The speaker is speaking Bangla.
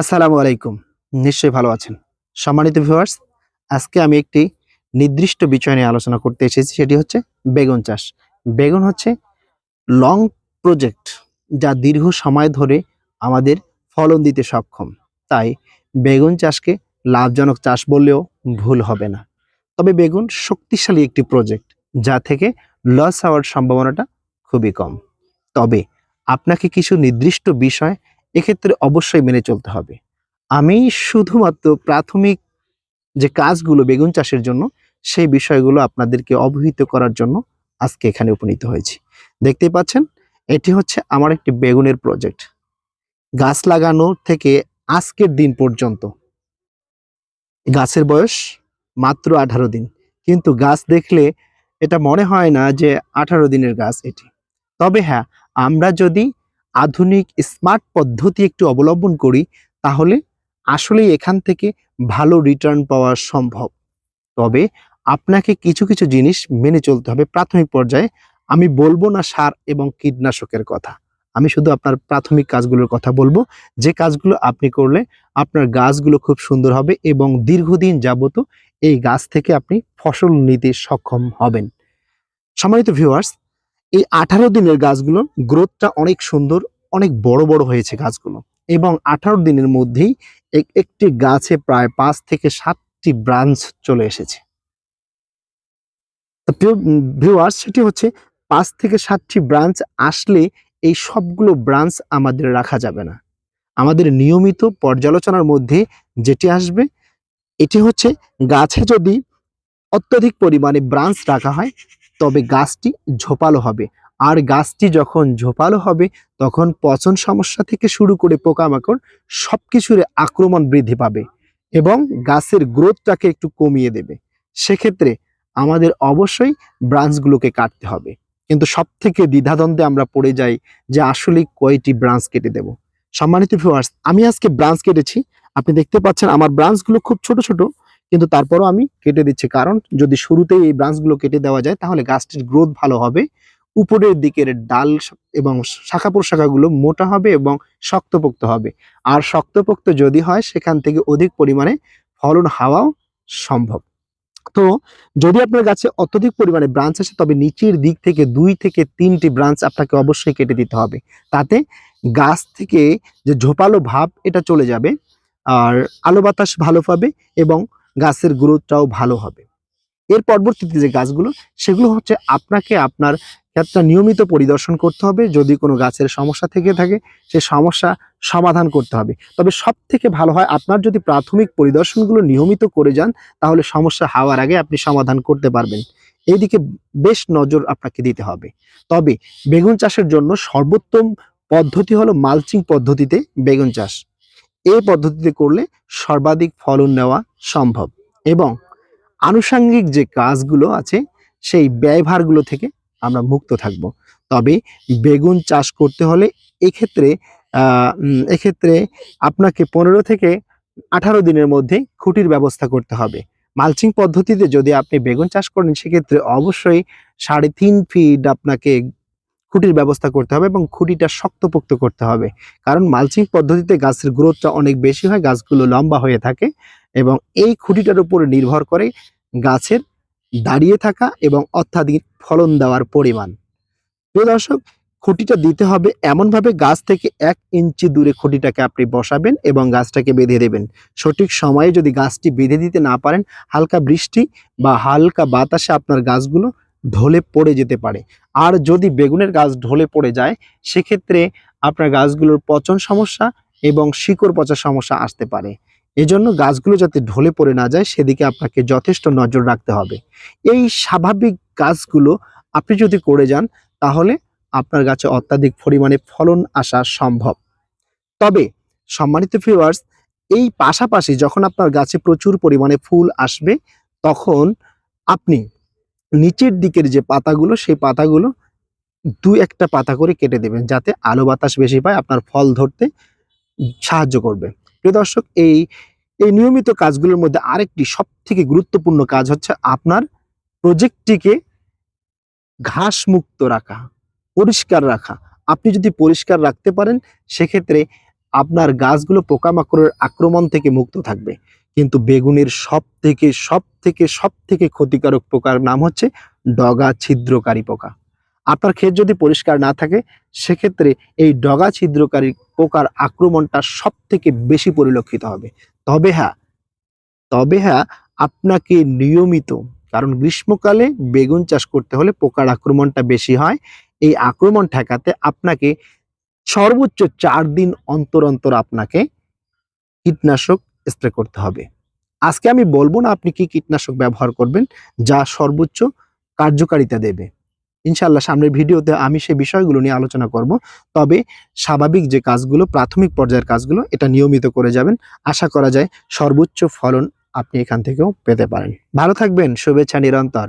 আসসালামু আলাইকুম। নিশ্চয়ই ভালো আছেন। সম্মানিত ভিউয়ার্স আজকে আমি একটি নির্দিষ্ট বিষয় নিয়ে আলোচনা করতে এসেছি, সেটি হচ্ছে বেগুন চাষ। বেগুন হচ্ছে লং প্রজেক্ট যা দীর্ঘ সময় ধরে আমাদের ফলন দিতে সক্ষম। তাই বেগুন চাষকে লাভজনক চাষ বললেও ভুল হবে না। তবে বেগুন শক্তিশালী একটি প্রজেক্ট যা থেকে লস হওয়ার সম্ভাবনাটা খুবই কম। তবে আপনাকে কিছু নির্দিষ্ট বিষয় এক্ষেত্রে অবশ্যই মেনে চলতে হবে। আমি শুধুমাত্র প্রাথমিক যে কাজগুলো বেগুন চাষের জন্য, সেই বিষয়গুলো আপনাদেরকে অবহিত করার জন্য আজকে এখানে উপনীত হয়েছি। দেখতেই পাচ্ছেন, এটি হচ্ছে আমার একটি বেগুনের প্রজেক্ট গাছ লাগানো থেকে আজকের দিন পর্যন্ত। গাছের বয়স মাত্র আঠারো দিন। কিন্তু গাছ দেখলে এটা মনে হয় না যে আঠারো দিনের গাছ এটি। তবে হ্যাঁ আমরা যদি আধুনিক স্মার্ট পদ্ধতি একটু অবলম্বন করি, তাহলে আসলেই এখান থেকে ভালো রিটার্ন পাওয়া সম্ভব। তবে আপনাকে কিছু কিছু জিনিস মেনে চলতে হবে প্রাথমিক পর্যায়ে। আমি বলব না সার এবং কীটনাশকের কথা। আমি শুধু আপনার প্রাথমিক কাজগুলোর কথা বলব। যে কাজগুলো আপনি করলে আপনার গাছগুলো খুব সুন্দর হবে এবং দীর্ঘদিন যাবত এই গাছ থেকে আপনি ফসল নিতে সক্ষম হবেন। সম্মানিত ভিউয়ার্স এই আঠারো দিনের গাছগুলোর গ্রোথটা অনেক সুন্দর, অনেক বড় বড় হয়েছে গাছগুলো। এবং আঠারো দিনের মধ্যেই এক- একটি গাছে প্রায় পাঁচ থেকে সাতটি ব্রাঞ্চ চলে এসেছে। ভিউয়ার্স সেটি হচ্ছে পাঁচ থেকে সাতটি ব্রাঞ্চ আসলে এই সবগুলো ব্রাঞ্চ আমাদের রাখা যাবে না। আমাদের নিয়মিত পর্যালোচনার মধ্যে যেটি আসবে, এটি হচ্ছে গাছে যদি অত্যধিক পরিমাণে ব্রাঞ্চ রাখা হয় তবে গাছটি ঝোপালো হবে। আর গাছটি যখন ঝোপালো হবে, তখন পচন সমস্যা থেকে শুরু করে পোকামাকড় সব কিছুর আক্রমণ বৃদ্ধি পাবে এবং গাছের গ্রোথটাকে একটু কমিয়ে দেবে। সেক্ষেত্রে আমাদের অবশ্যই ব্রাঞ্চগুলোকে কাটতে হবে। কিন্তু সব থেকে দ্বিধাদ্বন্দ্বে আমরা পড়ে যাই যে আসলে কয়টি ব্রাঞ্চ কেটে দেব। সম্মানিত ভিউয়ার্স আমি আজকে ব্রাঞ্চ কেটেছি। আপনি দেখতে পাচ্ছেন আমার ব্রাঞ্চগুলো খুব ছোট ছোট। কিন্তু তারপরও আমি কেটে দিচ্ছি। কারণ যদি শুরুতেই এই ব্রাঞ্চগুলো কেটে দেওয়া যায়, তাহলে গাছটির গ্রোথ ভালো হবে। উপরের দিকের ডাল এবং শাখা প্রশাখাগুলো মোটা হবে এবং শক্তপোক্ত হবে। আর শক্তপোক্ত যদি হয়, সেখান থেকে অধিক পরিমাণে ফলন হাওয়াও সম্ভব। তো যদি আপনার গাছে অত্যধিক পরিমাণে ব্রাঞ্চ আসে, তবে নিচের দিক থেকে দুই থেকে তিনটি ব্রাঞ্চ আপনাকে অবশ্যই কেটে দিতে হবে। তাতে গাছ থেকে যে ঝোপালো ভাব, এটা চলে যাবে। আর আলো বাতাস ভালো পাবে এবং গাছের গ্রোথটাও ভালো হবে। এর পরবর্তীতে যে গাছগুলো, সেগুলো হচ্ছে আপনাকে আপনার ক্ষেতটা নিয়মিত পরিদর্শন করতে হবে। যদি কোনো গাছের সমস্যা থেকে থাকে, সে সমস্যা সমাধান করতে হবে। তবে সব থেকে ভালো হয়, আপনার যদি প্রাথমিক পরিদর্শনগুলো নিয়মিত করে যান, তাহলে সমস্যা হওয়ার আগে আপনি সমাধান করতে পারবেন। এইদিকে বেশ নজর আপনাকে দিতে হবে। তবে বেগুন চাষের জন্য সর্বোত্তম পদ্ধতি হলো মালচিং পদ্ধতিতে বেগুন চাষ। এই পদ্ধতিতে করলে সর্বাধিক ফলন নেওয়া সম্ভব। এবং আনুষাঙ্গিক যে কাজগুলো আছে, সেই ব্যয়ভারগুলো থেকে আমরা মুক্ত থাকব। তবে বেগুন চাষ করতে হলে এক্ষেত্রে এক্ষেত্রে আপনাকে পনেরো থেকে আঠারো দিনের মধ্যে খুঁটির ব্যবস্থা করতে হবে। মালচিং পদ্ধতিতে যদি আপনি বেগুন চাষ করেন, সেক্ষেত্রে অবশ্যই সাড়ে তিন ফিট আপনাকে খুঁটির ব্যবস্থা করতে হবে এবং খুঁটিটা শক্তপোক্ত করতে হবে। কারণ মালচিং পদ্ধতিতে গাছের গ্রোথটা অনেক বেশি হয়, গাছগুলো লম্বা হয়ে থাকে এবং এই খুঁটিটার উপরে নির্ভর করে গাছের দাঁড়িয়ে থাকা এবং অত্যাধিক ফলন দেওয়ার পরিমাণ। প্রিয় দর্শক, খুঁটিটা দিতে হবে এমনভাবে গাছ থেকে এক ইঞ্চি দূরে খুঁটিটাকে আপনি বসাবেন এবং গাছটাকে বেঁধে দেবেন। সঠিক সময়ে যদি গাছটি বেঁধে দিতে না পারেন, হালকা বৃষ্টি বা হালকা বাতাসে আপনার গাছগুলো ঢলে পড়ে যেতে পারে। আর যদি বেগুনের গাছ ঢলে পড়ে যায়, সেক্ষেত্রে আপনার গাছগুলোর পচন সমস্যা এবং শিকড় পচার সমস্যা আসতে পারে। এজন্য গাছগুলো যাতে ঢলে পড়ে না যায়, সেদিকে আপনাকে যথেষ্ট নজর রাখতে হবে। এই স্বাভাবিক গাছগুলো আপনি যদি করে যান, তাহলে আপনার গাছে অত্যাধিক পরিমাণে ফলন আসা সম্ভব। তবে সম্মানিত ভিউয়ার্স এই পাশাপাশি যখন আপনার গাছে প্রচুর পরিমাণে ফুল আসবে, তখন আপনি নিচের দিকের যে পাতাগুলো, সেই পাতাগুলো দু একটা পাতা করে কেটে দেবেন যাতে আলো বাতাস বেশি পায়, আপনার ফল ধরতে সাহায্য করবে। প্রিয় দর্শক, এই এই নিয়মিত কাজগুলোর মধ্যে আরেকটি সব থেকে গুরুত্বপূর্ণ কাজ হচ্ছে আপনার প্রজেক্টটিকে ঘাস মুক্ত রাখা, পরিষ্কার রাখা। আপনি যদি পরিষ্কার রাখতে পারেন, সেক্ষেত্রে আপনার গাছগুলো পোকামাকড়ের আক্রমণ থেকে মুক্ত থাকবে। কিন্তু বেগুনের সব থেকে সব থেকে সব থেকে ক্ষতিকারক পোকার নাম হচ্ছে ডগা ছিদ্রকারী পোকা। আপনার ক্ষেত যদি পরিষ্কার না থাকে, সেক্ষেত্রে এই ডগা ছিদ্রকারী পোকার আক্রমণটা সব থেকে বেশি পরিলক্ষিত হবে। তবে হ্যাঁ তবে হ্যাঁ আপনাকে নিয়মিত, কারণ গ্রীষ্মকালে বেগুন চাষ করতে হলে পোকার আক্রমণটা বেশি হয়। এই আক্রমণ ঠেকাতে আপনাকে সর্বোচ্চ চার দিন অন্তর অন্তর আপনাকে কীটনাশক স্প্রে করতে হবে। আজকে আমি বলব না আপনি কি কীটনাশক ব্যবহার করবেন, যা সর্বোচ্চ কার্যকারিতা দেবে। ইনশাল্লাহ সামনের ভিডিওতে আমি সেই বিষয়গুলো নিয়ে আলোচনা করব, তবে স্বাভাবিক যে কাজগুলো, প্রাথমিক পর্যায়ের কাজগুলো, এটা নিয়মিত করে যাবেন। আশা করা যায় সর্বোচ্চ ফলন আপনি এখান থেকেও পেতে পারেন। ভালো থাকবেন, শুভেচ্ছা নিরন্তর।